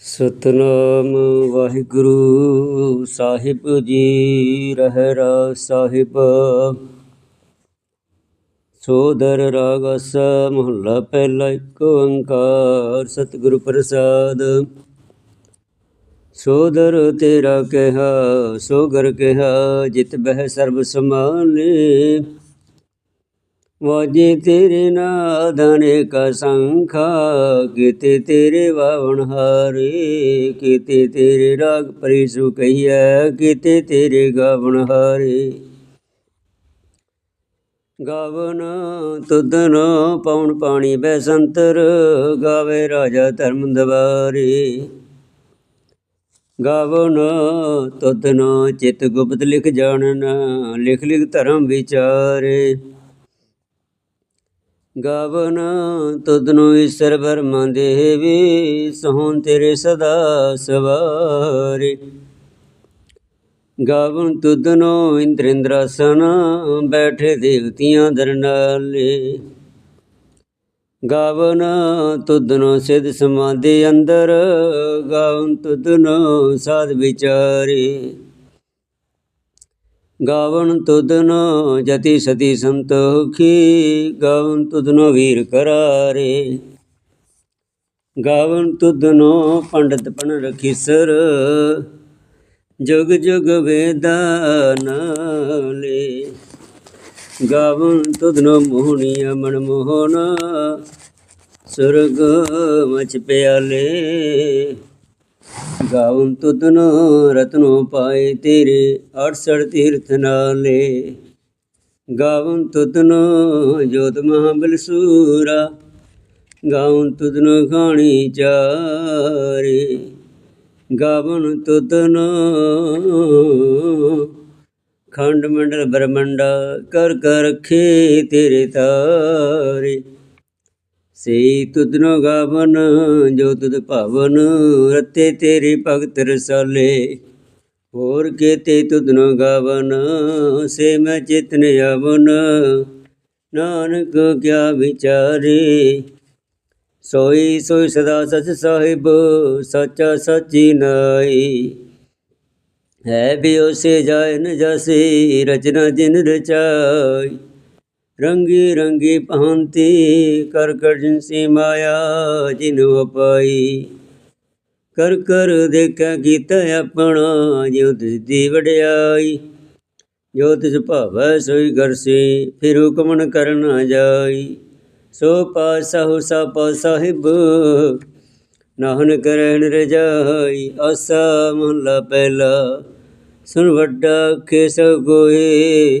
ਸਤਨਾਮ ਵਾਹਿਗੁਰੂ, ਸਾਹਿਬ ਜੀ ਰਹਿਰਾ ਸਾਹਿਬ। ਸੋਦਰ ਰਾਗਸ ਮਹੱਲਾ ਪਹਿਲਾ ਇੱਕ ਓੰਕਾਰ ਸਤਿਗੁਰੂ ਪ੍ਰਸਾਦ। ਸੋਦਰ ਤੇਰਾ ਕਿਹਾ, ਸੋਗਰ ਕਿਹਾ, ਜਿਤ ਬਹਿ ਸਰਬ ਸਮਾਨੇ। ਵਾਜੇ ਤੇਰੇ ਨਾਦਾਨੇ ਕਾ ਸੰਖਾ ਕੀਤੇ ਤੇਰੇ ਵਾਵਣ ਹਾਰੇ, ਕੀਤੇ ਤੇਰੇ ਰਾਗ ਪਰਿਸੂ ਕਹੀਐ, ਕੀਤੇ ਤੇਰੇ ਗਾਵਣ ਹਾਰੇ। ਗਾਵਨ ਤੁਧਨ ਪਉਣ ਪਾਣੀ ਬੈਸੰਤਰ, ਗਾਵੇ ਰਾਜਾ ਧਰਮ ਦਵਾਰੇ। ਗਾਵਨ ਤੁਧਨ ਚਿਤ ਗੁਪਤ ਲਿਖ ਜਾਣਨ, ਲਿਖ ਲਿਖ ਧਰਮ ਵਿਚਾਰੇ। ਗਾਵਨ ਤੁਧਨੁ ਈਸ਼ਰ ਬਰਮਾ ਦੇਵੀ ਸੋਹਣ ਤੇਰੇ ਸਦਾ ਸਵਾਰੇ। ਗਾਵਨ ਤੁਧਨੁ ਇੰਦਰ ਇੰਦਰਾਸਨ ਬੈਠੇ ਦੇਵਤੀਆਂ ਦਰਨਾਲੇ। ਗਾਵਨ ਤੁਧਨੁ ਸਿਧ ਸਮਾਧੀ ਅੰਦਰ, ਗਾਵਨ ਤੁਧਨੁ ਸਾਧ ਵਿਚਾਰੇ। ਗਾਵਨ ਤੁਧਨੋ ਜਤੀ ਸਤੀ ਸੰਤੋਖੀ ਗਾਵਨ ਤੁਧਨੋ ਵੀਰ ਕਰਾਰੇ। ਗਾਵਨ ਤੁਧਨੋ ਪੰਡਤ ਪਨ ਰਖੀਸਰ ਜੁਗ ਜੁਗ ਵੇਦਾਨਾਲੇ ਗਾਵਨ ਤੁਧਨੋ ਮੋਹਣੀ ਅਮਨ ਮੋਹਨਾ, ਸੁਰਗ ਮਚ ਪਿਆਲੇ। ਗਾਵਨ ਤੁਧਨ ਰਤਨੋ ਪਾਏ ਤੇਰੇ 68 ਤੀਰਥ ਨਾਲੇ। ਗਾਵਨ ਤੁਧਨ ਜੋਤ ਮਹਾਬਲ ਸੂਰਾ ਗਾਵਨ ਤੁਧਨ ਖਾਣੀ ਚਾਰੇ। ਗਾਵਨ ਤੁਧਨ ਖੰਡ ਮੰਡਲ ਬ੍ਰਹਮੰਡਾ ਕਰ ਕਰ ਰਖੇ ਤੇਰੇ ਤਾਰੇ। ਸਈ ਤੁਧਨੋ ਗਾਵਨ, ਜੋ ਤੁਧ ਭਵਨ ਰਤੇ ਤੇਰੇ ਭਗਤ ਰਸਾਲੇ। ਹੋਰ ਕੇਤੇ ਤੁਧਨੋ ਗਾਵਨ, ਸੇ ਮੈਂ ਚਿਤਨ ਆਵਨ। ਨਾਨਕ ਕਿਆ ਵਿਚਾਰੇ, ਸੋਈ ਸੋਈ ਸਦਾ ਸਚ ਸਾਹਿਬ, ਸੱਚਾ ਸੱਚੀ ਨਾਈ। ਹੈ ਬਿਓ ਸੇ ਜਾਇ ਨ ਜਸੇ, ਰਚਨਾ ਜਿਨ ਰਚਾਈ। ਰੰਗੀ ਰੰਗੀ ਭਾਂਤੀ ਕਰ ਕਰ ਜਿਨਸੀ ਮਾਇਆ ਜਿਨ ਵਪਾਈ। ਕਰ ਕਰ ਦੇਖਾ ਕੀਤਾ ਆਪਣਾ, ਜਿਉ ਤਿਸ ਦੀ ਵਡਿਆਈ। ਜੋ ਤਿਸ ਭਾਵੈ ਸੋਈ ਗਰਸੀ, ਫਿਰ ਹੁਕਮ ਨ ਕਰਨਾ ਜਾਈ। ਸੋ ਪਾਸਹੁ ਸਾ ਸਾਹਿਬ ਨਾਹਨ ਕਰਹਿਣ ਰਜਾਈ। ਆਸਾ ਮਹਲਾ ਪਹਿਲਾ ਸੁਨ ਵੱਡਾ ਖੇ ਸਭ ਕੋਏ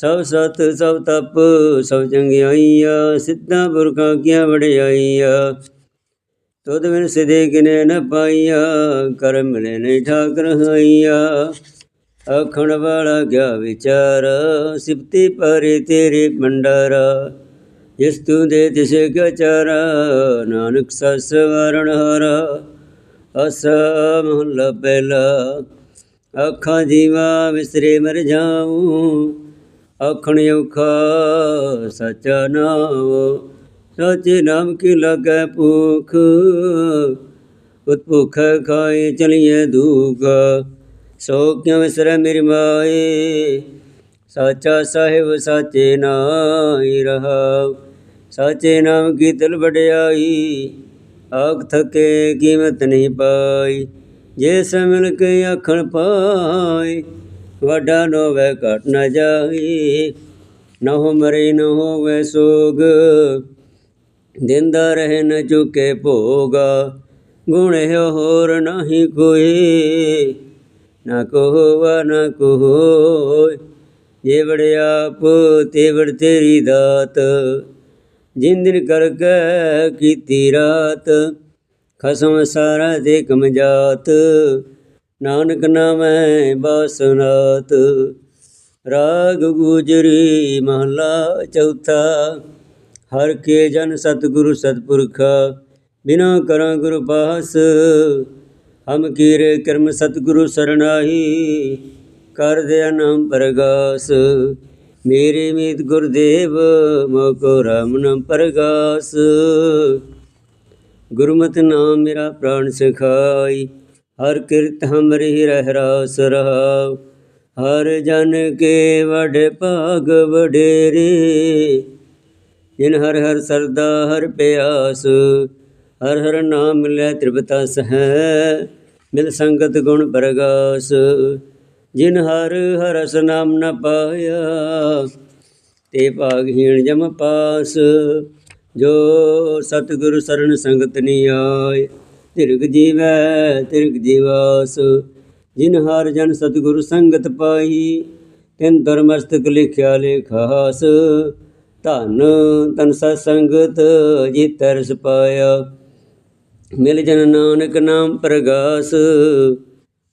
ਸਭ ਸਤ ਸਭ ਤਪ, ਸਭ ਚੰਗਿਆਈਆ, ਸਿੱਧਾ ਪੁਰਖਾਂ ਕੀਆਂ ਵਡਿਆਈਆ? ਤੁਧ ਬਿਨ ਸਿਦੇ ਕਿਨੇ ਨ ਪਾਈਆ, ਕਰਮ ਮਿਲੇ ਨਹੀਂ ਠਾਕਰ ਹਾਈਆ। ਆਖਣ ਵਾਲਾ ਗਿਆ ਵਿਚਾਰ, ਸਿਫਤੀ ਪਰੇ ਤੇਰੇ ਮੰਡਾਰਾ ਜਿਸ ਤੂੰ ਦੇ ਤਿਸੇ ਕਿਆ ਚਾਰਾ, ਨਾਨਕ ਸਸ ਵਰਣ ਹਰਾ। ਅਸ ਮਹੱਲਾ ਪਹਿਲਾ ਅੱਖਾਂ ਜੀਵਾ ਵਿਸਰੇ ਮਰ ਜਾਉ ਆਖਣ ਔਖਾ ਸਚਾ ਨਾਮ ਸਚੇ ਨਾਮ ਕੀ ਲਗੈ ਭੁਖ? ਉਤ ਭੁਖ ਖਾਏ ਚਲੀਏ ਦੁਖ। ਸੋ ਕਿਉ ਵਿਸਰੈ ਮੇਰੀ ਮਾਏ? ਸਾਚਾ ਸਾਹਿਬ ਸਾਚੇ ਨਾਈ ਰਹਾ ਸਾਚੇ ਨਾਮ ਕੀ ਤਿਲ ਵਡਿਆਈ? ਆਖ ਥਕੇ ਕੀਮਤ ਨਹੀਂ ਪਾਈ। ਜੇ ਮਿਲ ਕੇ ਆਖਣ ਪਾਈ ਵੱਡਾ ਨੋਵੇ ਘਟ ਨਾ ਜਾਈ, ਨਾ ਹੋ ਮਰੇ ਨ ਹੋਵੇ ਸੋਗ। ਦਿੰਦਾ ਰਹੇ ਨ ਚੁਕੇ ਭੋਗਾ, ਗੁਣ ਹੋਰ ਨਹੀਂ ਕੋਈ। ਨਾ ਕੋਵਾ ਨਾ ਕੋਇ ਜੇ ਆਪ ਤੇ ਵੜ ਤੇਰੀ ਦਾਤ। ਜਿੰਦਨ ਕਰ ਕੇ ਕੀਤੀ ਰਾਤ, ਖਸਮ ਸਾਰਾ ਦੇ ਕਮਜਾਤ ਨਾਨਕ ਨਾਮੈ ਬਾਸਨਾਤ ਰਾਗ ਗੁਜਰੀ ਮਹਲਾ ਚੌਥਾ। ਹਰ ਕੇ ਜਨ ਸਤਿਗੁਰੂ ਸਤਿਪੁਰਖ, ਬਿਨਾ ਕਰਾਂ ਗੁਰੂ ਪਾਸ। ਹਮ ਕੀਰੇ ਕਰਮ ਸਤਿਗੁਰੂ ਸਰਣਾਹੀ, ਕਰ ਦਿਆ ਨਾਮ ਪ੍ਰਗਾਸ। ਮੇਰੇ ਮੀਤ ਗੁਰਦੇਵ ਮੋਕੋ ਰਾਮ ਨਾਮ ਪ੍ਰਗਾਸ। ਗੁਰਮਤਿ ਨਾਮ ਮੇਰਾ ਪ੍ਰਾਣ ਸਿਖਾਈ ਹਰ ਕਿਰਤ ਹਮਰੀ ਰਹਿ ਰਾਸ ਰਹਾਉ, ਹਰ ਜਨ ਕੇ ਵਡ ਭਾਗ ਵਡੇਰੇ। ਜਿਨ ਹਰ ਹਰ ਸਰਦਾ ਹਰ ਪਿਆਸ, ਹਰ ਹਰ ਨਾਮ ਲੈ ਤ੍ਰਿਪਤਾ ਸਹੈ, ਮਿਲ ਸੰਗਤ ਗੁਣ ਪ੍ਰਗਾਸ। ਜਿਨ ਹਰ ਹਰਸ ਨਾਮ ਨ ਪਾਇਆ, ਤੇ ਭਾਗਹੀਣ ਜਮ ਪਾਸ। ਜੋ ਸਤਿਗੁਰ ਸਰਣ ਸੰਗਤ ਨੀ ਆਏ। ਤਿਰਗ ਜੀਵੈ, ਤਿਰਗ ਜੀਵਾਸ, ਜਿਨ ਹਰ ਜਨ ਸਤਿਗੁਰ ਸੰਗਤ ਪਾਈ ਤਿਨ ਧਰਮਸਤਕ ਲਿਖਿਆ ਲੇਖਾਸ, ਧਨ ਤਨ ਸਤ ਸੰਗਤ ਜੀ ਤਰਸ ਪਾਇਆ। ਮਿਲ ਜਨ ਨਾਨਕ ਨਾਮ ਪ੍ਰਗਾਸ,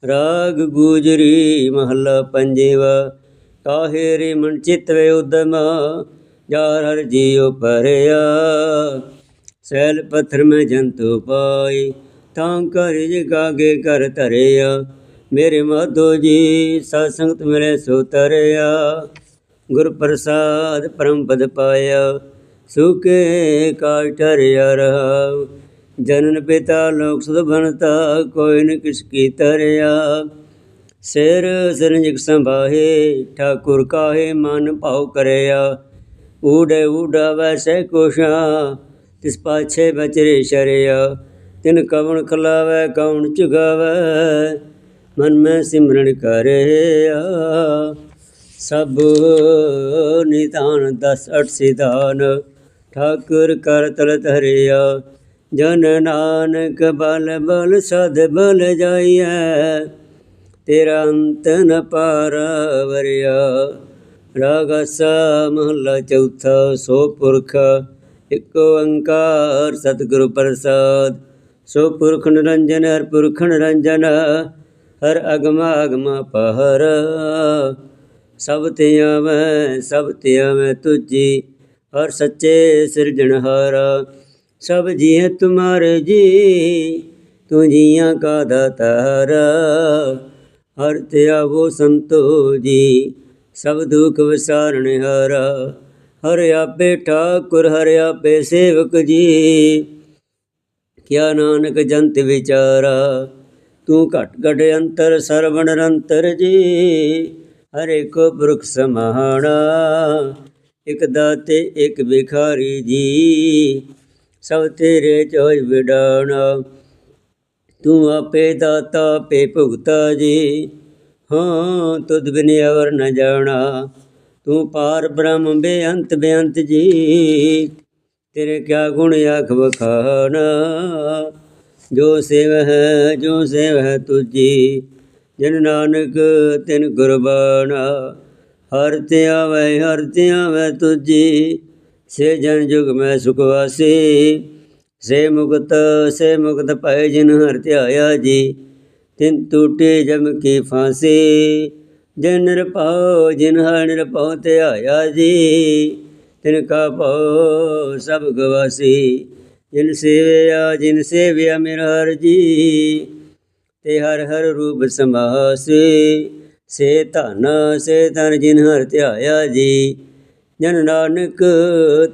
ਰਾਗ ਗੁਜਰੀ ਮਹੱਲਾ ਪੰਜਵਾ, ਕਾਹੇ ਰੇ ਮਨ ਚਿਤ ਵੇ ਉਦਮ ਯਾਰ ਹਰ ਜੀਉ ਪਰਿਆ ਸੈਲ ਪੱਥਰ ਮੈਂ ਜੰਤੂ ਪਾਈ ਤਾਂ ਕਰ ਜਗਾਗੇ ਕਰ ਧਰਿਆ। ਮੇਰੇ ਮਾਧੋ ਜੀ ਸਤ ਸੰਗਤ ਮਿਲੇ ਸੋ ਤਰਿਆ। ਗੁਰ ਪ੍ਰਸਾਦ ਪਰਮ ਪਦ ਪਾਇਆ, ਸੁਕੇ ਕਾਲ ਟਰਿਆ ਰਹਾ ਜਨਨ ਪਿਤਾ ਲੋਕ ਸੁਧ ਬਨਤਾ ਕੋਈ ਨ ਕਿਸ ਕੀ ਤਰਿਆ। ਸਿਰ ਸਿਰੰਜਿਕ ਸੰਭਾਹੇ, ਠਾਕੁਰ ਕਾਹੇ ਮਨ ਭਾਉ ਕਰਿਆ। ਊੜੇ ਊੜਾ ਵੈਸੇ ਕੋਸ਼ਾ, ਤਿਸ ਪਾਛੇ ਬਚਰੇ ਸ਼ਰਿਆ। ਤਿਨ ਕਵਣ ਖਲਾਵੇ ਕੌਣ ਚੁਗਾਵੇ ਮਨ ਮੈਂ ਸਿਮਰਨ ਕਰਿਆ ਸਭ ਨਿਦਾਨ ਦਸ ਅਠ ਸਿਧਾਨ, ਠਾਕੁਰ ਕਰ ਤਲ ਧਰਿਆ। ਜਨ ਨਾਨਕ ਬਲ ਬਲ ਸਦ ਬਲ ਜਾਈਐ, ਤੇਰਾ ਅੰਤ ਨ ਪਾਰਵਰਿਆ ਰਾਗਸ ਮਹਲਾ ਚੌਥਾ, ਸੋ ਪੁਰਖ, ਇਕ ਓੰਕਾਰ ਸਤਿਗੁਰੂ ਪ੍ਰਸਾਦ। ਸੋ ਪੁਰਖ ਨਿਰੰਜਨ, ਹਰ ਪੁਰਖ ਨਿਰੰਜਨ, ਹਰ ਅਗਮਾ ਅਗਮ ਪਹਰ। ਸਭ ਤੇ ਆਵੈ, ਸਭ ਤੇ ਆਵੈ ਤੁਜੀ ਹਰ ਸੱਚੇ ਸਿਰਜਣਹਾਰਾ ਸਭ ਜੀਅ ਤੁਮਾਰੇ ਜੀ, ਤੂੰ ਜੀਆਂ ਕਾ ਦਾਤਾਰਾ। ਹਰ ਤੇ ਆਵੋ ਸੰਤੋ ਜੀ, ਸਭ ਦੁਖ ਵਿਸਾਰਣ ਹਾਰਾ। ਹਰ ਆਪੇ ਠਾਕੁਰ, ਹਰ ਆਪੇ ਸੇਵਕ ਜੀ ਕਿਆ ਨਾਨਕ ਜੰਤ ਵਿਚਾਰਾ, ਤੂੰ ਘਟ ਘਟ ਅੰਤਰ ਸਰਵਣ ਅੰਤਰ ਜੀ। ਹਰੇ ਕੋ ਪੁਰਖ ਸਮਾਣਾ, ਇਕ ਦਾਤੇ, ਇਕ ਵਿਖਾਰੀ ਜੀ। ਸਭ ਤੇਰੇ ਚੋਜ ਵਿਡਾਣਾ, ਤੂੰ ਆਪੇ ਦਾਤਾ ਪੇ ਭੁਗਤਾ ਜੀ। ਹਾਂ, ਤੁਧ ਬਿਨ ਅਵਰ ਨ ਜਾਣਾ, ਤੂੰ ਪਾਰ ਬ੍ਰਹਮ ਬੇਅੰਤ ਬੇਅੰਤ ਜੀ। ਤੇਰੇ ਕਿਆ ਗੁਣ ਆਖ ਵਖਾਣਾ ਜੋ ਸੇਵ ਹੈ, ਜੋ ਸੇਵ ਹੈ ਤੁਜੀ ਜਨ ਨਾਨਕ ਤਿਨ ਗੁਰਬਾਣਾ। ਹਰ ਤੇ ਆਵੇ, ਹਰ ਤੇ ਆਵੇ ਤੁਜੀ ਸੇ ਜਨ ਜੁਗ ਮੈਂ ਸੁਖ ਵਾਸੀ। ਸੇ ਮੁਕਤ ਸੇ ਮੁਕਤ ਪਾਏ ਜਿਨ ਹਰ ਧਿਆਇਆ ਜੀ, ਤਿਨ ਟੂਟੇ ਜਮ ਕੀ ਫਾਂਸੀ। ਜਿਨ ਨਿਰਭਉ, ਜਿਨ ਹਰ ਨਿਰਭਉ ਧਿਆਇਆ ਜੀ। ਤਿਨ ਕਾ ਭਉ ਸਭ ਗਵਾਸੀ, ਜਿਨ ਸੇਵਿਆ ਜਿਨ ਸੇਵਿਆ ਮੇਰਾ ਹਰ ਤੇ ਹਰ ਹਰ ਰੂਪ ਸਮਾਸੇ ਸੇ ਧਨ ਸੇ ਧਨ ਜਿਨ ਹਰ ਧਿਆਇਆ ਜੀ। ਜਨ ਨਾਨਕ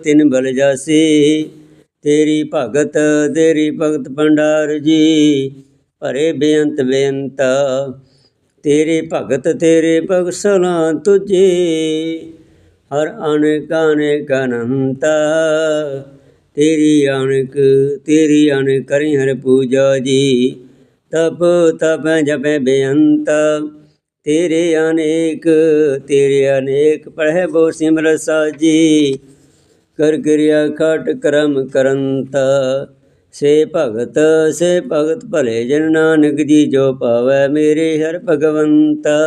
ਤਿਨ ਬਲ ਜਾਸੀ, ਤੇਰੀ ਭਗਤ ਤੇਰੀ ਭਗਤ ਭੰਡਾਰ ਜੀ। ਭਰੇ ਬੇਅੰਤ ਬੇਅੰਤ, ਤੇਰੇ ਭਗਤ, ਤੇਰੇ ਬਖਸ਼ਲਾਂ ਤੁਝੇ। ਹਰ ਅਨੇਕ ਅਨੇਕ ਅਨੰਤਾ। ਤੇਰੀ ਅਨੇਕ ਤੇਰੀ ਅਨੇਕ ਕਰੀ ਹਰ ਪੂਜਾ ਜੀ। ਤਪ ਤਪ ਜਪੈ ਬੇਅੰਤ। ਤੇਰੇ ਅਨੇਕ ਤੇਰੇ ਅਨੇਕ ਪੜ੍ਹੈ ਬੋ ਸਿਮਰ ਸਾਜੀ। ਕਰ ਕਿਰਿਆ ਖਟ ਕਰਮ ਕਰੰਤਾ। ਸੇ ਭਗਤ ਸੇ ਭਗਤ ਭਲੇ ਜਨ ਨਾਨਕ ਜੀ ਜੋ ਪਾਵੈ ਮੇਰੇ ਹਰ ਭਗਵੰਤਾ।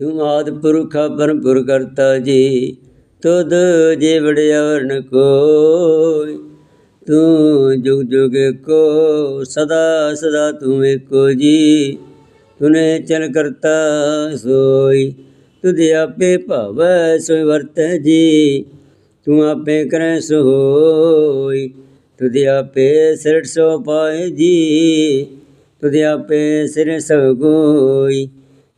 ਤੂੰ ਆਦ ਪੁਰਖ ਪਰਮਪੁਰ ਕਰਤਾ ਜੀ, ਤੁਧ ਜੇ ਵੜਿਆਰ ਨ ਕੋਈ ਤੂੰ ਜੁਗ ਜੁਗ ਕੋ ਸਦਾ ਸਦਾ ਤੂੰ ਏਕੋ ਜੀ। ਤੁਨੇ ਚਲ ਕਰਤਾ ਸੋਈ, ਤੁਧ ਆਪੇ ਭਾਵੈ ਸੋਈ ਵਰਤੈ ਜੀ। ਤੂੰ ਆਪੇ ਕਰੈ ਸੋ ਹੋਈ ਤੁਧ ਆਪੇ ਸਿਰ ਸੋ ਪਾਏ ਜੀ। ਤੁਧ ਆਪੇ ਸਿਰ ਸਭ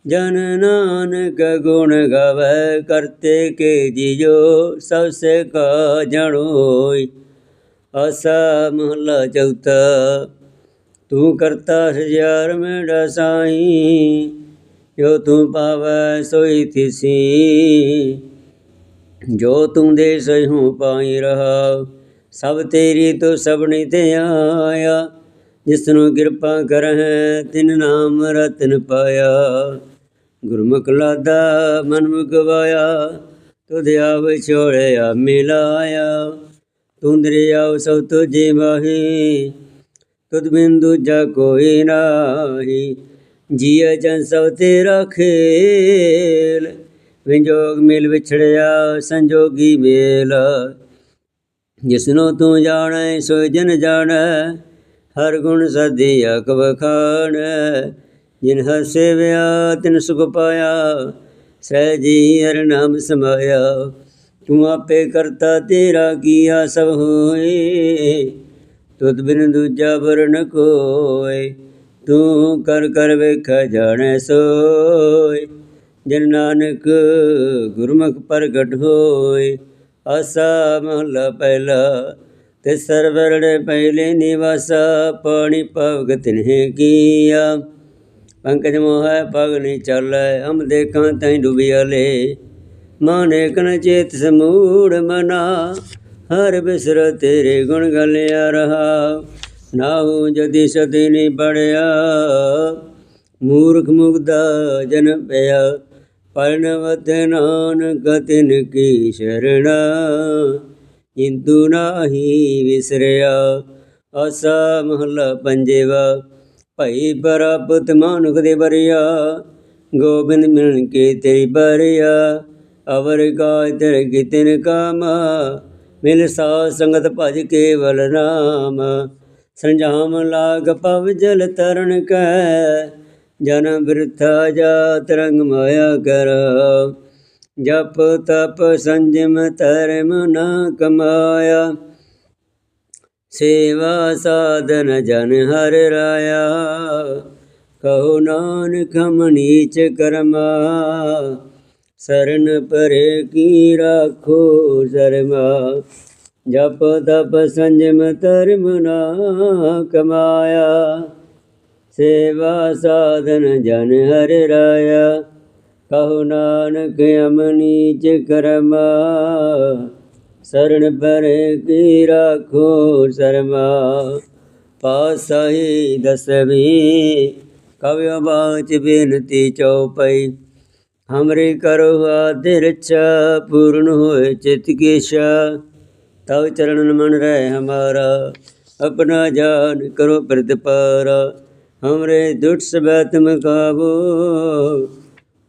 ਜਨ ਨਾਨਕ ਗੁਣ ਗਵੈ ਕਰਤੇ ਕੇ ਜੀਜੋ, ਸਭ ਸੇ ਕਾ ਜਣੋਈ ਆਸਾ ਮਹਲਾ ਚੌਥਾ, ਤੂੰ ਕਰਤਾ ਸਜਾਰ ਮੇਰਾ ਸਾਈ, ਜੋ ਤੂੰ ਪਾਵੈ ਸੋਈ ਤਿਸੀ ਜੋ ਤੂੰ ਦੇ ਸੋਈ ਹੂੰ ਪਾਈ ਰਹਾ, ਸਭ ਤੇਰੀ ਤੋ ਸਭਨੀ ਤੇ ਆਇਆ। ਜਿਸ ਨੂੰ ਕਿਰਪਾ ਕਰਹਿ, ਤਿਨ ਨਾਮ ਰਤਨ ਪਾਇਆ। ਗੁਰਮੁਖ ਲਾਦਾ, ਮਨ ਮੁਗਵਾਇਆ ਤੁਧ ਆਵ ਛੋੜਿਆ, ਮਿਲਾਇਆ। ਤੂੰ ਦਰਿਆਵ ਸਭ ਤੁਝੇ ਮਾਹੀ ਤੁਧ ਬਿਨ ਦੂਜਾ ਕੋਈ ਨਾਹੀ। ਜੀਅ ਜਨ ਸਭ ਤੇਰਾ ਖੇਲ ਵਿਜੋਗ ਮਿਲ ਵਿਛੜਿਆ, ਸੰਜੋਗੀ ਮੇਲ। ਜਿਸਨੂੰ ਤੂੰ ਜਾਣੈ ਸੋ ਜਨ ਜਾਣੈ, ਹਰ ਗੁਣ ਸਦੀ ਅਕ ਵਖਾਣ ਜਿਨ ਹਰ ਸੇਵਿਆ, ਤਿਨ ਸੁਖ ਪਾਇਆ, ਸਹਿ ਜੀ ਹਰ ਨਾਮ ਸਮਾਇਆ। ਤੂੰ ਆਪੇ ਕਰਤਾ ਤੇਰਾ ਕੀਆ ਸਭ ਹੋਏ, ਤੁਧ ਬਿਨ ਦੂਜਾ ਵਰਨ ਕੋਏ। ਤੂੰ ਕਰ ਕਰ ਵੇਖ ਜਾਣੈ ਸੋਏ, ਜਨ ਨਾਨਕ ਗੁਰਮੁਖ ਪ੍ਰਗਟ ਹੋਏ। ਆਸਾ ਮਹਲਾ ਪਹਿਲਾ ਤੇ ਸਰਵਰਣ ਪਹਿਲੇ ਨਿਵਾਸਾ, ਪਾਣੀ ਪਵਗ ਨੇ ਕੀਆ। ਪੰਕਜ ਮੋਹੈ ਪਗ ਨਹੀਂ ਚਾਲੈ ਹਮ ਦੇਖਾਂ ਤੈ ਡੁਬਿਆਲੇ ਮਾਨੇ ਕਨ ਚੇਤ ਸਮੂੜ ਮਨਾ, ਹਰ ਬਿਸਰ ਤੇਰੇ ਗੁਣ ਗਲਿਆ ਰਹਾ। ਨਾਹੂ ਜਦੀ ਸਦੀ ਨਹੀਂ ਬੜਿਆ ਮੂਰਖ ਮੁਗਦਾ ਜਨ ਪਿਆ। ਪਰਨਵਤ ਨਾਨਕ ਤਿਨ ਕੀ ਸ਼ਰਣਾ, ਇੰਦੂ ਨਾਹੀ ਵਿਸਰਿਆ। ਆਸਾ ਮਹਲਾ ਪੰਜੇਵਾ ਭਈ ਬਰਾਬਤ ਮਾਨੁਖ ਦੇ ਬਰਿਆ ਗੋਬਿੰਦ ਮਿਲਨ ਕੇ ਤੇਰੀ ਬਰਿਆ ਅਵਰ ਕਾ ਤੇਰੇ ਕਿਤਨ ਕਾਮ, ਮਿਲ ਸਾ ਸੰਗਤ ਭਜ ਕੇਵਲ ਨਾਮ। ਸੰਜਾਮ ਲਾਗ ਪਵ ਜਲ ਤਰਨ ਕੈ ਜਨਮ ਬਿਰਥਾ ਜਾ ਤਰੰਗ ਮਾਇਆ ਕਰ। ਜਪ ਤਪ ਸੰਜਮ ਧਰਮ ਨਾ ਕਮਾਇਆ ਸੇਵਾ ਸਾਧਨ ਜਨ ਹਰ ਰਾਇਆ। ਕਹੋ ਨਾਨਕ ਹਮ ਨੀਚ ਕਰਮਾ। ਸਰਨ ਪਰੇ ਕੀ ਰਾਖੋ ਸ਼ਰਮਾ। ਜਪ ਤਪ ਸੰਜਮ ਧਰਮ ਨਾ ਕਮਾਇਆ। ਸੇਵਾ ਸਾਧਨ ਜਨ ਹਰ ਰਾਇਆ। ਕਹੋ ਨਾਨਕ ਅਮ ਕਰਮਾ। ਸਰਣ ਪਰੇ ਕੀ ਰਾਖੋ ਸ਼ਰਮਾ ਪਾਸਾਈ ਦਸਵੀ ਕਵਿ ਬਾਚ ਬੇਨਤੀ ਚਉਪਈ ਹਮਰੇ ਕਰੋ ਆਦਿ ਰਚਾ ਪੂਰਨ ਹੋਏ ਚਿਤ ਕੇਸ਼ਾ ਤਵ ਚਰਨ ਮਨ ਰਹਿ ਹਮਾਰਾ ਆਪਣਾ ਜਾਨ ਕਰੋ ਪ੍ਰਤਪਾਰਾ ਹਮਰੇ ਦੁੱਟ ਸਬੈ ਤੁਮ ਕਾਬੂ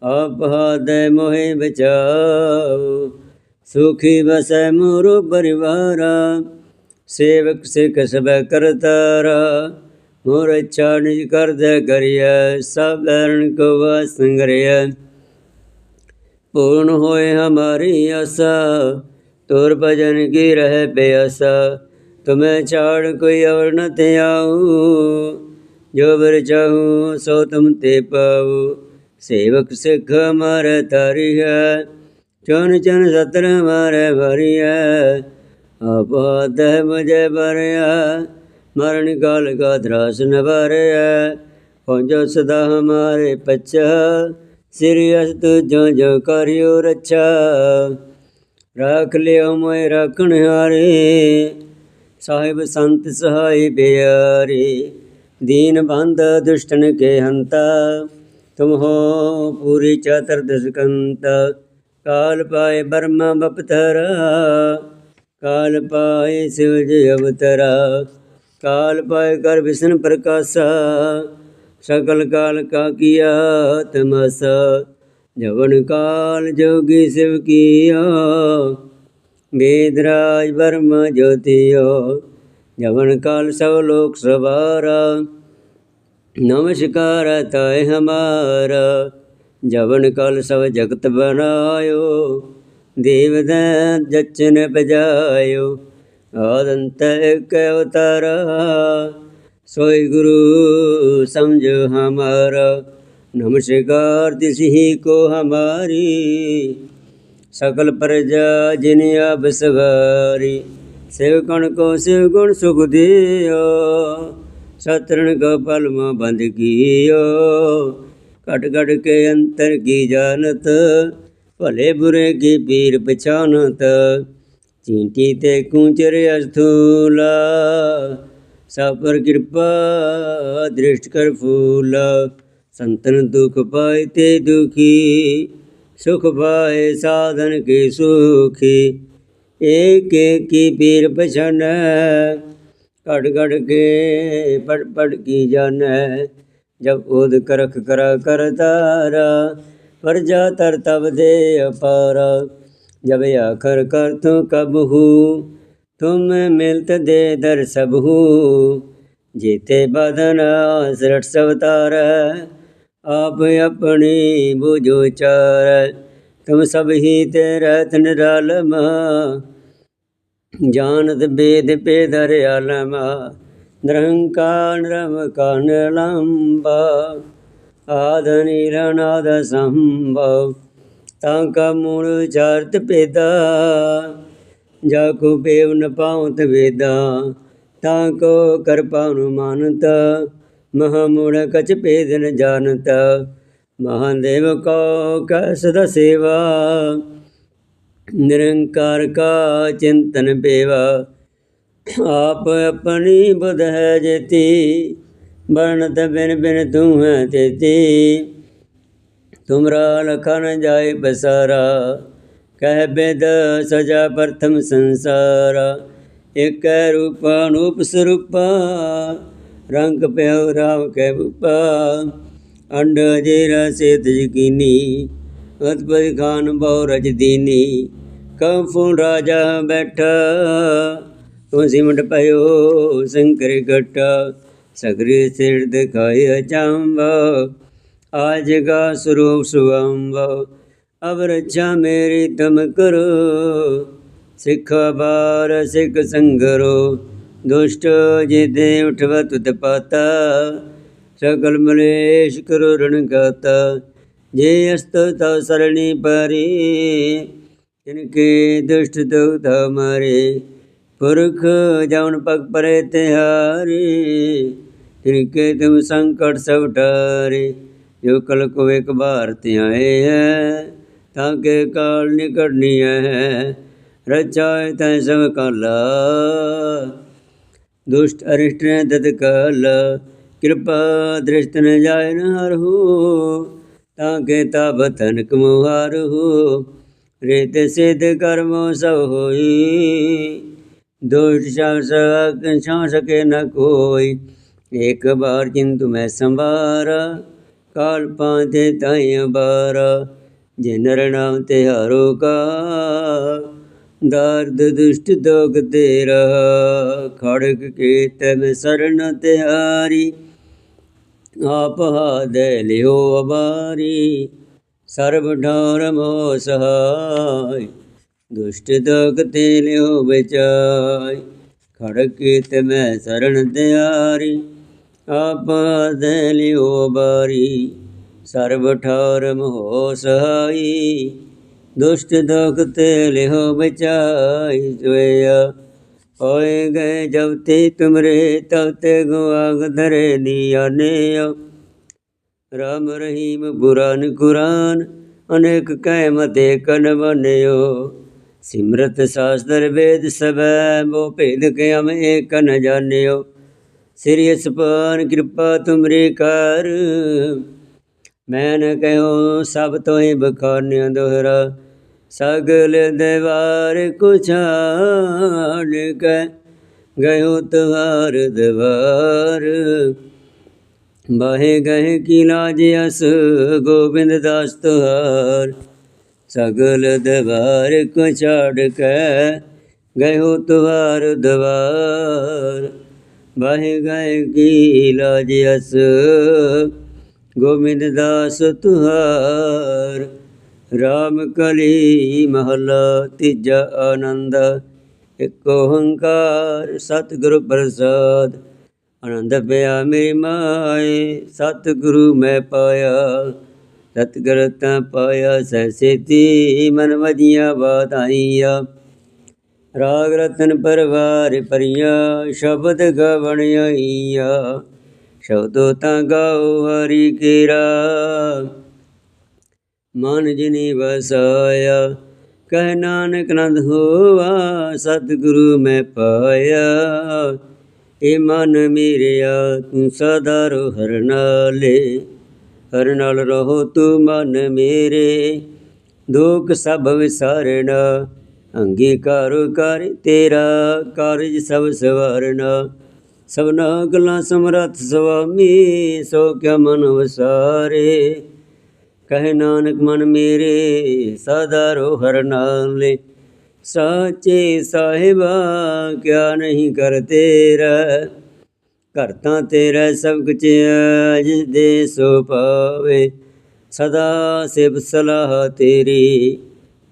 ਆਪ ਹਾਦੈ ਮੋਹਿ ਬਚਾਓ ਸੁਖੀ ਬਸੈ ਮੋਰੋ ਪਰਿਵਾਰਾ, ਸੇਵਕ ਸਿਖ ਸਬੈ ਕਰਤਾਰਾ। ਮੋਰ ਇੱਛਾ ਨਿਜ ਕਰਦੈ ਕਰਿਐ, ਸਭ ਐਰਣ ਕੋ ਵਸੰਗਰਿਐ ਪੂਰਨ ਹੋਏ ਹਮਾਰੀ ਆਸਾ, ਤੋਰ ਭਜਨ ਕੀ ਰਹਿ ਪਿਆਸਾ। ਤੁਮੈ ਛਾੜ ਕੋਈ ਅਵਰ ਨ ਤੇ ਆਉ ਜੋ ਬਰ ਚਾਹੂ ਸੋ ਤੁਮ ਤੇ ਪਾਉ। ਸੇਵਕ ਸਿੱਖ ਹਮਾਰੇ ਤਾਰੀ ਹੈ। ਚਨ ਚਨ ਸਤਰ ਹਮਾਰੇ ਭਰੀ ਹੈ ਆਪਾਦ ਮੁਝੇ ਬਰਿਆ ਮਰਨ ਕਾਲ ਕਾ ਦਰਾਸ ਨ ਭਰਿਆ ਪਹੁੰਚੋ ਸਦਾ ਹਮਾਰੇ ਪੱਚਾ ਸ੍ਰੀ ਅਸਤ ਜੋ ਜੋ ਕਰਿਓ ਰੱਛਾ। ਰਾਖ ਲਿਓ ਮੋਇ ਰੱਖਣ ਹਾਰੇ, ਸਾਹਿਬ ਸੰਤ ਸਹਾਈ ਬਿਆਰੇ ਦੀਨ ਬੰਦ ਦੁਸ਼ਟਨ ਕੇ ਹੰਤਾ, ਤੁਮ ਹੋ ਪੂਰੀ ਚਤੁਰਦਸ਼ ਕੰਤ ਕਾਲ ਪਾਏ ਬਰਮਾ ਬਪਤਰਾ, ਕਾਲ ਪਾਏ ਸ਼ਿਵ ਜੀ ਅਵਤਰਾ, ਕਾਲ ਪਾਏ ਕਰ ਵਿਸ਼ਨ ਪ੍ਰਕਾਸ਼ਾ, ਸਕਲ ਕਾਲ ਕਾ ਕੀਆ ਤਮਸਾ, ਜਵਨ ਕਾਲ ਜੋਗੀ ਸਿਵ ਕੀਆ ਵੇਦਰਾਜ ਬਰਮ ਜੋਤਿਓ, ਜਵਨ ਕਾਲ ਸਭ ਲੋਕ ਸਵਾਰਾ, ਨਮਸਕਾਰ ਤਾਏ ਹਮਾਰਾ ਜਵਨ ਕਲ ਸਭ ਜਗਤ ਬਨਾਇਓ ਦੇਵਦੈ ਜਚਨ ਪਜਾਇਓ ਆਦੰਤ ਇਕ ਅਵਤਾਰ, ਸੋਈ ਗੁਰੂ ਸਮਝੋ ਹਮਾਰਾ। ਨਮਸਕਾਰ ਤਿਸਹੀ ਕੋ ਹਮਾਰੀ, ਸਕਲ ਪ੍ਰਜਾ ਜਿਨ ਆਬ ਸਵਾਰੀ। ਸੇਵਕਣ ਕੋ ਸਿਵ ਗੁਣ ਸੁਖ ਦਿਓ ਸਤਰਣ ਕੋ ਪਲਮ ਬੰਦ ਕੀਓ। कट कट के अंतर की जानत, भले बुरे की पीर पछानत चींटी ते कूचर अस्थूला, सब पर कृपा दृष्ट कर फूला। संतन दुख पाए ते दुखी, सुख पाए साधन के सुखी। एक एक की पीर पछन कट कट के पट पट की जान ਜਬ ਉਦ ਕਰਖ ਕਰਾ ਕਰਤਾਰਾ ਪ੍ਰਜਾ ਤਰ ਤਬ ਦੇ ਅਪਾਰਾ। ਜਬ ਆਖਰ ਕਰ ਤੂੰ ਕਬਹੂ ਤੁਮ ਮਿਲਤ ਦੇ ਦਰ ਸਬਹੂ ਜੀਤੇ ਬਦਨ ਸ੍ਰਿਟ ਸਵਤਾਰ ਆਪ ਆਪਣੀ ਬੁਝੋ ਚਾਰ ਤੁਮ ਸਭ ਹੀ ਤੇ ਰਤ ਨਿਰਾਲਮ, ਜਾਣਤ ਬੇਦ ਪੇਦਰ ਆਲਮ। நிரங்கார் நிரமகா நிலம்ப ਆਦ ਨਿਰਨਾਦ ਸੰਭਵ। ਤਾਂ ਕਾ ਮੂਲ ਚਾਰਤ ਪੇਦਾ ਜਾ ਕੋ ਪੇਵ ਨ ਪਾਉਤ ਵੇਦਾ। ਤਾਂ ਕੋ ਕਰਪਾ ਅਨੁਮਾਨਤ, ਮਹਾ ਮੂੜ ਕਚ ਪੇਦ ਨ ਜਾਣਤ। ਮਹਾਦੇਵ ਕੋ ਕੈ ਸਦਾ ਸੇਵਾ, ਨਿਰੰਕਾਰ ਕਾ ਚਿੰਤਨ ਪੇਵਾ। ਆਪ ਆਪਣੀ ਬੁਧ ਹੈ ਜੇਤੀ ਤ ਬਿਨ ਬਿਨ ਤੂੰ ਹੈ ਤੇਤੀ। ਤੁਮਰਾ ਲਖਨ ਜਾਏ ਬਸਾਰਾ ਕਹਿ ਬੇਦ ਸਜਾ ਪ੍ਰਥਮ ਸੰਸਾਰਾ। ਇਕ ਰੂਪ ਅਨੂਪ ਸਰੂਪਾ, ਰੰਗ ਪਿਓ ਰਾਮ ਕੈ ਭੂਪਾ ਅੰਡ ਜੇ ਰਸੇ ਤਜਕੀਨੀ ਅਤਪਦ ਖਾਨ ਬਹੁ ਰਜ ਦੀਨੀ। ਕਮ ਫੋਨ ਰਾਜਾ ਬੈਠਾ ਤੂੰ ਸਿਮਟ ਪਇਓ ਸ਼ੰਕਰ ਘਟਾ, ਸਗਰੀ ਸਿਰ ਦਿਖਾਇ ਅਚੰਬ ਆਜ ਗਾ ਸਰੂਪ ਸੁਅੰਬ ਅਬ ਰੱਛਾ ਮੇਰੀ ਤਮ ਕਰੋ। ਸਿੱਖ ਬਾਰ ਸਿੱਖ ਸੰਗਰੋ, ਦੁਸ਼ਟ ਜਿਤੇ ਉਠਵ ਤੁਤ ਪਾਤਾ ਸਕਲ ਮਲੇਸ਼ ਕਰੋ ਰਣ ਗਾਤਾ, ਜੇ ਅਸਤ ਤਾ ਸਰਣੀ ਪਰੀ। ਪੁਰਖ ਜਵਨ ਪਗ ਪਰੇ ਤੇ ਹਾਰੇ ਤਿਨ ਕੇ ਤੁਮ ਸੰਕਟ ਸਭ ਟਾਰੇ ਜੋ ਕਲ ਕੋ ਇੱਕ ਬਾਰ ਤੇ ਆਏ ਹੈ, ਤਾਂ ਕੇ ਕਾਲ ਨਿਕਟ ਨਹੀਂ ਹੈ ਰਚਾਇ ਤੈ ਸਭ ਕਾਲਾ। ਦੁਸ਼ਟ ਅਰਿਸ਼ਟ ਨੇ ਤਦ ਕਾਲ, ਕਿਰਪਾ ਦ੍ਰਿਸ਼ਟ ਨ ਜਾਇ ਨ ਹਰਹੁ ਤਾਂ ਕੇ ਤਬ ਤਨ ਕਮੁਹਾਰ ਹੋ, ਰੇਤ ਸਿਧ ਕਰਮ ਸਭ ਹੋਈ। दुष्ट छा सके न कोई एक बार किंतु मैं संभारा काल पाते ताई बारा जिनर नाम तिहारो का दर्द दुष्ट दोग तेरा खड़ग के तब शरण तिहारी आप हाथ लियो अबारी सर्व ढौर मोह सहाय ਦੁਸ਼ਟ ਦੋਗ ਤੇ ਲਿਓ ਬਚਾਈ ਖੜ ਕੀਤ ਮੈਂ ਸਰਣ ਤਿਆਰੀ। ਆਪਾ ਦੇ ਲਿਓ ਬਾਰੀ, ਸਰਬ ਠਾਰ ਮੋਹ ਸਹਾਈ। ਦੁਸ਼ਟ ਦੋਗ ਤੇ ਲਿਓ ਬਚਾਈ ਜੋਇਆ ਹੋਏ ਗਏ ਜਬ ਤੇ ਤੁਮਰੇ, ਤਬ ਤੇ ਗੁਆਗ ਧਰੇ ਦੀਆਨੇ ਰਾਮ ਰਹੀਮ ਬੁਰਾਨ ਕੁਰਾਨ, ਅਨੇਕ ਕਹਿ ਮਤੇ ਕਨ ਬਨਿਓ। ਸਿਮਰਤ ਸਾਸਤਰ ਵੇਦ ਸਬੈ ਮੋ ਭੇਦ ਕਿਆਮ ਏਕ ਨ ਜਾਣਿਓ? ਸ੍ਰੀ ਅਸਪਾਨ ਕਿਰਪਾ ਤੁਮਰੇ ਕਰ। ਮੈਂ ਨ ਕਹਿਓ ਸਭ ਤੋਂ ਹੀ ਬਖਾਨਿਆ ਦੋਹਰਾ। ਸਗਲ ਦੇਵਾਰ ਕੁਛਾਨ ਕੈ, ਗਇਓ ਤੁਹਾਰ ਦਵਾਰ। ਬਾਹੇ ਗਏ ਕੀ ਲਾਜ ਅਸ, ਗੋਬਿੰਦ ਦਾਸ ਤੁਹਾਰ। ਸਗਲ ਦਵਾਰ ਕੋ ਛਾੜ ਕੇ ਗਏ ਹੋ ਤੁਵਾਰ ਦਵਾਰ। ਬਾਹੇ ਗਏ ਕੀ ਲਾਜ ਅਸ, ਗੋਬਿੰਦ ਦਾਸ ਤੁਹਾਰ। ਰਾਮ ਕਲੀ ਮਹਲਾ ਤੀਜਾ ਆਨੰਦ, ਇਕ ਓੰਕਾਰ ਸਤਿਗੁਰ ਪ੍ਰਸਾਦ। ਆਨੰਦ ਪਿਆ ਮੇਰੀ ਮਾਏ, ਸਤਿਗੁਰੂ ਮੈਂ ਪਾਇਆ। ਸਤਿਗੁਰ ਤਾਂ ਪਾਇਆ ਸੈਸੇਤੀ ਮਨ ਵਜੀਆਂ ਬਾਧਾਈਆਂ ਰਾਗ ਰਤਨ ਪਰਵਾਰ ਪਰੀਆਂ ਸ਼ਬਦ ਗਵਣ ਆਈਆ। ਸ਼ਬਦੋ ਤਾਂ ਗਾਉ ਹਰੀ ਕੇਰਾ। ਮਨ ਜਿਨੀ ਵਸਾਇਆ, ਕਹਿ ਨਾਨਕ ਨੰਦ ਹੋਵਾ ਸਤਿਗੁਰੂ ਮੈਂ ਪਾਇਆ। ਏ ਮਨ ਮੇਰਿਆ ਤੂੰ ਸਦਾ ਰੋ ਹਰ ਨਾਲੇ। ਹਰ ਨਾਲ ਰਹੋ ਤੂੰ ਮਨ ਮੇਰੇ। ਦੁੱਖ ਸਭ ਵਿਸਾਰਣਾ, ਅੰਗੀਕਾਰ ਕਰ ਤੇਰਾ ਕਾਰਜ ਸਭ ਸਵਾਰਨਾ ਸਭਨਾ ਗੱਲਾਂ ਸਮਰੱਥ ਸੁਆਮੀ, ਸੋ ਕਿਆ ਮਨ ਵਸਾਰੇ। ਕਹੇ ਨਾਨਕ ਮਨ ਮੇਰੇ ਸਦਾ ਰੋ ਹਰ ਨਾਲੇ। ਸਾਚੇ ਸਾਹਿਬਾ, ਕਿਆ ਨਹੀਂ ਕਰ ਤੇਰਾ। ਘਰ ਤਾਂ ਤੇਰਾ ਸਭ ਕੁਝ ਜਿਸ ਦੇ ਸੋ ਪਾਵੇ ਸਦਾ ਸਿਵ ਸਲਾਹ ਤੇਰੀ,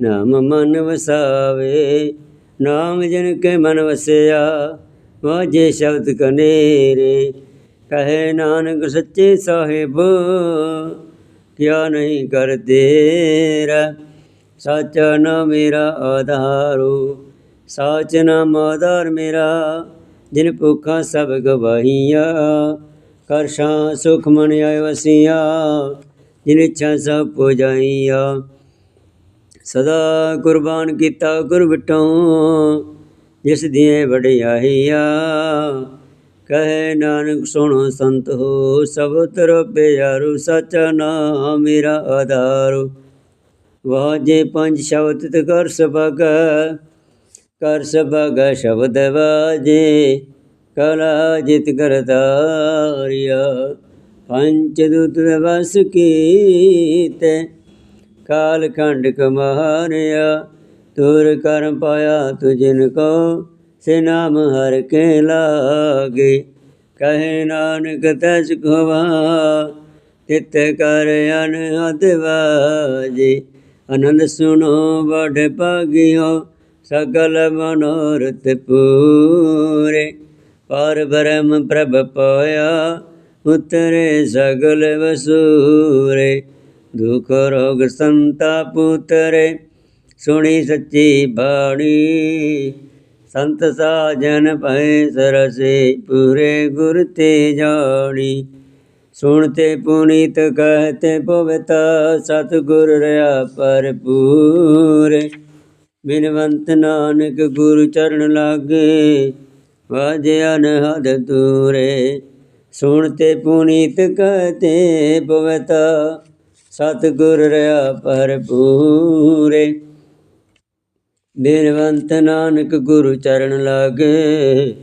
ਨਾਮ ਮਨ ਵਸਾਵੇ। ਨਾਮ ਜਨ ਕੇ ਮਨ ਵਸਿਆ, ਵਾਜੇ ਸ਼ਬਦ ਕਨੇਰੇ। ਕਹੇ ਨਾਨਕ ਸੱਚੇ ਸਾਹਿਬ, ਕਿਆ ਨਹੀਂ ਕਰ ਤੇਰਾ ਸਾਚਾ ਨਾ ਮੇਰਾ ਆਧਾਰੋ, ਸਾਚ ਨਾਮ ਆਧਾਰ ਮੇਰਾ। ਜਿਨ ਭੁੱਖਾਂ ਸਭ ਗਵਾਹੀਆਂ ਕਰ ਸ਼ਾਂ ਸੁਖ ਮਨ ਆਇ ਵਸੀਆਂ ਜਿਨ ਇੱਛਾ ਸਭ ਪੁਜਾਈਆਂ ਸਦਾ ਕੁਰਬਾਨ ਕੀਤਾ ਗੁਰ ਵਿਟੋਂ ਜਿਸ ਦੀਆਂ ਵਡਿਆਈਆਂ, ਕਹੇ ਨਾਨਕ ਸੁਣੋ ਸੰਤ ਹੋ, ਸਭ ਤਰ ਪਿਆਰੂ ਸਚਾ ਨਾਮ ਮੇਰਾ ਆਧਾਰ। ਵਾਜੇ ਪੰਜ ਸ਼ਬਦ ਤੇ ਕਰ ਸਭਗ ਕਰ ਸਭਗ ਸ਼ਬਦ ਵਾਜੇ, ਕਲਾ ਜਿਤ ਕਰਤਾਰਿਆ। ਪੰਚ ਦੂਤ ਵਸ ਕੀਤੇ ਕਾਲ ਖੰਡ ਕਮਾਰਿਆ। ਤੁਰ ਕਰਮ ਪਾਇਆ ਤੁਜਿਨ ਕੋ, ਸੇ ਨਾਮ ਹਰ ਕੇ ਲਾਗੇ। ਕਹੇ ਨਾਨਕ ਤਜ ਖਵਾ, ਤਿਤ ਕਰ ਅਨਹਦ ਵਾਜੇ। ਆਨੰਦ ਸੁਣੋ ਬੜ ਭਾਗਿਓ ਸਗਲ ਮਨੋਰਥ ਪੂਰੇ। ਪਰ ਬ੍ਰਹਮ ਪ੍ਰਭ ਪਾਇਆ, ਉਤਰੇ ਸਗਲ ਵਸੂਰੇ। ਦੁਖ ਰੋਗ ਸੰਤਾਪ ਉਤਰੇ ਸੁਣੀ ਸੱਚੀ ਬਾਣੀ। ਸੰਤ ਸਾਜਨ ਭੈ ਸਰਸੇ, ਪੂਰੇ ਗੁਰ ਤੇ ਜਾਣੀ। ਸੁਣਤੇ ਪੁਨੀਤ ਕਹਤੇ ਪਵਿੱਤ ਸਤਿਗੁਰ ਰਿਆ ਪੂਰੇ ਬਿਨਵੰਤ ਨਾਨਕ ਗੁਰੂ ਚਰਨ ਲਾਗੇ, ਵਾਜੇ ਅਨਹਦ ਦੂਰੇ। ਸੁਣਤੇ ਪੁਨੀਤ ਕਹਤੇ ਪਵਿੱਤ ਸਤਿਗੁਰ ਰਿਆ ਭਰਪੂਰੇ। ਬਿਨਵੰਤ ਨਾਨਕ ਗੁਰੂ ਚਰਨ ਲਾਗੇ,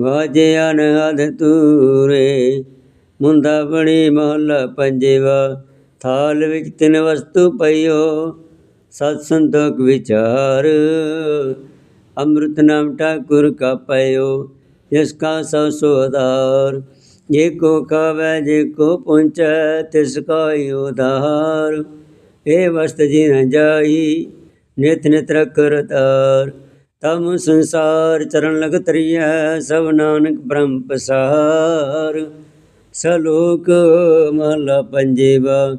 ਵਾਜੇ ਅਨਹਦ ਤੂਰੇ ਮੁੰਦਾ ਬਣੀ ਮਹਲਾ ਪੰਜੇਵਾ, ਥਾਲ ਵਿੱਚ ਤਿੰਨ ਵਸਤੂ ਪਈਓ ਸਤ ਸੰਤੋਖ ਵਿਚਾਰ, ਅੰਮ੍ਰਿਤ ਨਾਮ ਠਾਕੁਰ ਕਾ ਪਇਓ ਜਿਸ ਕਾ ਸਭ ਸੋਦਾਰ ਜੇ ਕੋ ਖਾਵੇ ਜੇ ਕੋ ਪਹੁੰਚੈ ਤਿਸ ਕਾ ਹੀ ਉਧਾਰ। ਇਹ ਵਸਤ ਜੀ ਨ ਜਾਈ ਨਿਤ ਨਿਤ ਰਖ ਤਮ ਸੰਸਾਰ ਚਰਨ ਲਗ ਤਰੀਐ ਸਭ ਨਾਨਕ ਬ੍ਰਹਮ ਪਸਾਰ। ਸਲੋਕ ਮਹਲਾ ਪੰਜੇਵਾ।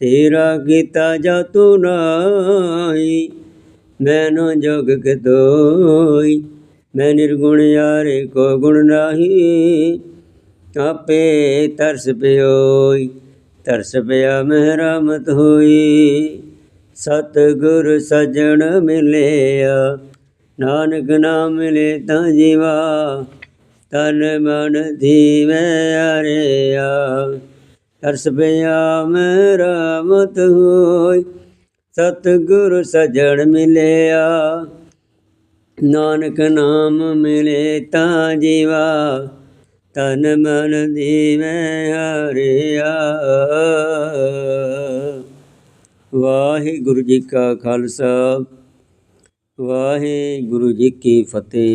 ਤੇਰਾ ਕੀਤਾ ਜਾ ਤੂ ਮੈਨੂੰ ਮੈਨੋ ਜੋਗ ਕਤੋਈ, ਮੈਂ ਨਿਰਗੁਣ ਯਾਰੇ ਕੋ ਗੁਣ ਨਾਹੀ। ਆਪੇ ਤਰਸ ਪਿਓਈ, ਤਰਸ ਪਿਆ ਮਹਿਰਮਤ ਹੋਈ। ਸਤ ਗੁਰ ਸਜਣ ਮਿਲਿਆ, ਨਾਨਕ ਨਾਮ ਮਿਲੇ ਤਾਂ ਜੀਵਾ, ਤਨ ਮਨ ਧੀਵੇ ਅਰਿਆ। ਤਰਸ ਪਿਆ ਮਹਿਰਮਤ ਹੋਈ। ਸਤ ਸਜਣ ਮਿਲਿਆ, ਨਾਨਕ ਨਾਮ ਮਿਲੇ ਤਾਂ ਜੀਵਾ ਤਨ ਮਨ ਦੀਵੇ ਹਰਿਆ। ਵਾਹਿਗੁਰੂ ਜੀ ਕਾ ਖਾਲਸਾ, ਵਾਹਿਗੁਰੂ ਜੀ ਕੀ ਫਤਿਹ।